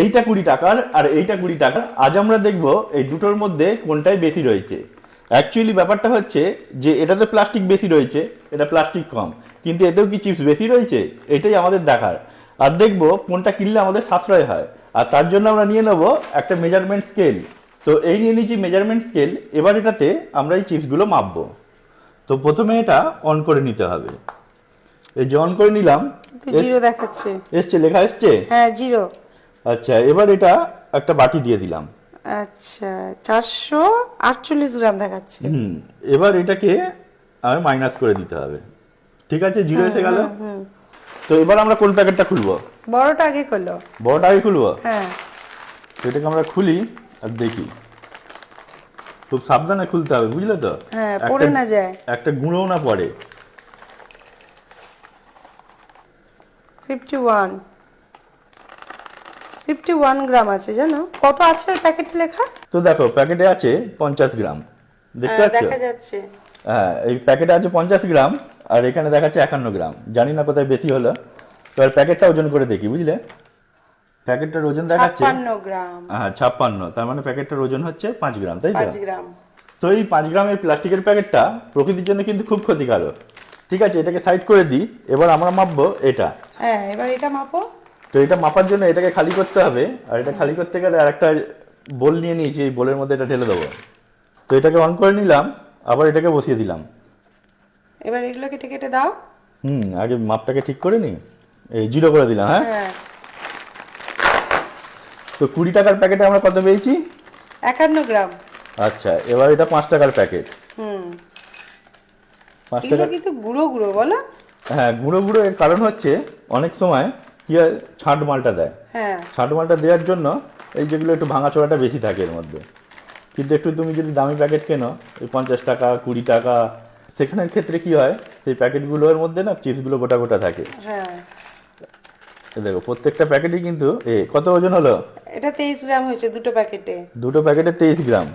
এইটা কুড়ি টাকার আর এইটা কুড়ি টাকার। আজ আমরা দেখব এই দুটোর মধ্যে কোনটাই বেশি রয়েছে। অ্যাকচুয়ালি ব্যাপারটা হচ্ছে যে এটাতে প্লাস্টিক বেশি রয়েছে এটা প্লাস্টিক কম। কিন্তু এতেও কি চিপস বেশি রয়েছে? এটাই আমাদের দেখার। আর দেখব কোনটা কিনলে আমাদের সাশ্রয় হয়। আর তার জন্য আমরা নিয়ে নেব একটা মেজারমেন্ট স্কেল তো এই নিয়ে নিয়েছি মেজারমেন্ট স্কেল এবার এটাতে আমরা এই চিপসগুলো মাপবো। তো প্রথমে এটা অন করে নিতে হবে। এই যে অন করে নিলাম। জিরো দেখাচ্ছে। এসছে লেখা এসছে? হ্যাঁ জিরো। আচ্ছা এবার এটা একটা বাটি দিয়ে দিলাম। আচ্ছা চারশো আটচল্লিশ গ্রাম দেখাচ্ছে। হুম এবার এটাকে আমি মাইনাস করে দিতে হবে। ঠিক আছে জিরো এসে গেল? তো এবার আমরা কোন প্যাকেটটা খুলবো? বড়টা আগে করল বড়টা আগে খুলবো? হ্যাঁ। এটাকে আমরা খুলি আর দেখি। খুব সাবধানে খুলতে হবে বুঝলে তো? হ্যাঁ, পড়ে না যায়। একটা গুঁড়োও না পড়ে। Fifty one fifty one gram আছে জানো? কত আছে প্যাকেটে লেখা? তো দেখো প্যাকেটে আছে পঞ্চাশ গ্রাম। দেখতে হ্যাঁ, পাচ্ছ? দেখা যাচ্ছে। হ্যাঁ এই প্যাকেটে আছে পঞ্চাশ গ্রাম আর এখানে দেখাচ্ছে একান্ন গ্রাম। জানি না কোথায় বেশি হলো। এবার প্যাকেটটা ওজন করে দেখি বুঝলে? প্যাকেটটার ওজন দেখাচ্ছে গ্রাম। হ্যাঁ ছাপ্পান্ন। তার মানে প্যাকেটটার ওজন হচ্ছে পাঁচ গ্রাম তাই তো? গ্রাম। তো এই পাঁচ গ্রামের প্লাস্টিকের প্যাকেটটা প্রকৃতির জন্য কিন্তু খুব ক্ষতিকারক। ঠিক আছে এটাকে সাইড করে দিই। এবার আমরা মাপবো এটা। হ্যাঁ এবার এটা মাপো। তো এটা মাপার জন্য এটাকে খালি করতে হবে আর এটা খালি করতে গেলে আর একটা বোল নিয়ে নিয়েছি এই বোলের মধ্যে এটা ঢেলে দেবো। তো এটাকে অন করে নিলাম আবার এটাকে বসিয়ে দিলাম। এবার এগুলো কেটে কেটে দাও। হুম আগে মাপটাকে ঠিক করে নি এই জিরো করে দিলাম হ্যাঁ? হ্যাঁ। তো কুড়ি টাকার প্যাকেটে আমরা কত পেয়েছি? একান্ন গ্রাম। আচ্ছা এবার এটা পাঁচ টাকার প্যাকেট। হুম। পাঁচ টাকা কিন্তু গুঁড়ো গুঁড়ো বলো। হ্যাঁ গুঁড়ো গুঁড়ো এর কারণ হচ্ছে অনেক সময় কি হয় ছাঁট মালটা দেয়। হ্যাঁ। ছাঁট মালটা দেওয়ার জন্য এই যেগুলো একটু ভাঙাচোড়াটা বেশি থাকে এর মধ্যে। কিন্তু একটু তুমি যদি দামি প্যাকেট কেনো এই পঞ্চাশ টাকা কুড়ি টাকা সেখানের ক্ষেত্রে কি হয় সেই প্যাকেটগুলোর মধ্যে না চিপসগুলো গোটা গোটা থাকে। হ্যাঁ। দেখো প্রত্যেকটা প্যাকেটই কিন্তু এ কত ওজন হলো? এটা তেইশ গ্রাম হয়েছে দুটো প্যাকেটে। দুটো প্যাকেটে তেইশ গ্রাম।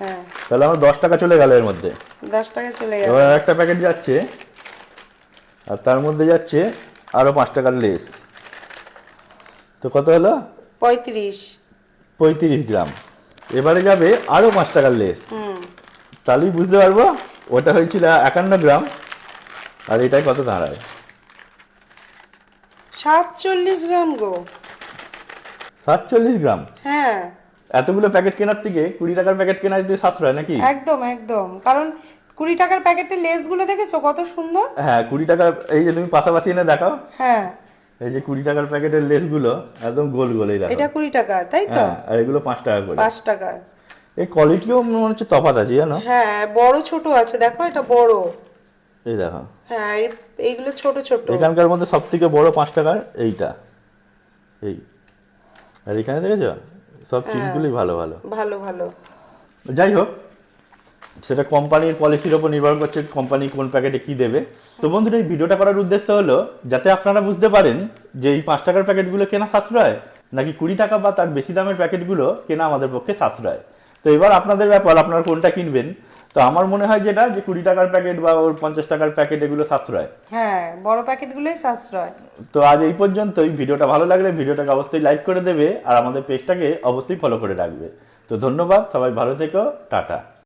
হ্যাঁ। তাহলে আমার দশ টাকা চলে গেল এর মধ্যে। দশ টাকা চলে গেল। এবার একটা প্যাকেট যাচ্ছে আর তার মধ্যে যাচ্ছে আরও পাঁচ টাকার লেস। তো কত হলো? পঁয়ত্রিশ। পঁয়ত্রিশ গ্রাম। এবারে যাবে আরও পাঁচ টাকার লেস। তাহলেই বুঝতে পারব ওটা হয়েছিল একান্ন গ্রাম আর এটাই কত দাঁড়ায়? সাতচল্লিশ গ্রাম গো। সাতচল্লিশ গ্রাম? হ্যাঁ। এতগুলো প্যাকেট কেনার থেকে কুড়ি টাকার প্যাকেট কেনার যে সাশ্রয় নাকি? একদম একদম। কারণ কুড়ি টাকার প্যাকেটের লেসগুলো দেখেছ কত সুন্দর? হ্যাঁ কুড়ি টাকা এই যে তুমি পাশাপাশি এনে দেখাও। হ্যাঁ। এই যে কুড়ি টাকার প্যাকেটের লেসগুলো একদম গোল গোল এই দেখো। এটা কুড়ি টাকার তাই তো? হ্যাঁ আর এগুলো পাঁচ টাকা করে। পাঁচ টাকার এই কোয়ালিটিও মনে হচ্ছে তফাৎ আছে জানো? হ্যাঁ বড় ছোট আছে দেখো এটা বড়। এই দেখো। হ্যাঁ এই- এইগুলো ছোট ছোট। এখানকার মধ্যে সব থেকে বড় পাঁচ টাকার এইটা। এই। আর এখানে দেখেছ? সব চিপসগুলোই ভালো ভালো। ভালো ভালো। যাই হোক সেটা কোম্পানির পলিসির ওপর নির্ভর করছে কোম্পানি কোন প্যাকেটে কি দেবে। তো বন্ধুরা এই ভিডিওটা করার উদ্দেশ্য হলো যাতে আপনারা বুঝতে পারেন যে এই পাঁচ টাকার প্যাকেটগুলো কেনা সাশ্রয় নাকি কুড়ি টাকা বা তার বেশি দামের প্যাকেটগুলো কেনা আমাদের পক্ষে সাশ্রয়। তো এবার আপনাদের ব্যাপার আপনারা কোনটা কিনবেন? তো আমার মনে হয় যেটা যে কুড়ি টাকার প্যাকেট বা ওর পঞ্চাশ টাকার প্যাকেট এগুলো সাশ্রয়। হ্যাঁ বড় প্যাকেটগুলোই সাশ্রয়। তো আজ এই পর্যন্তই। ভিডিওটা ভালো লাগলে ভিডিওটাকে অবশ্যই লাইক করে দেবে আর আমাদের পেজটাকে অবশ্যই ফলো করে রাখবে। তো ধন্যবাদ সবাই ভালো থেকো টাটা।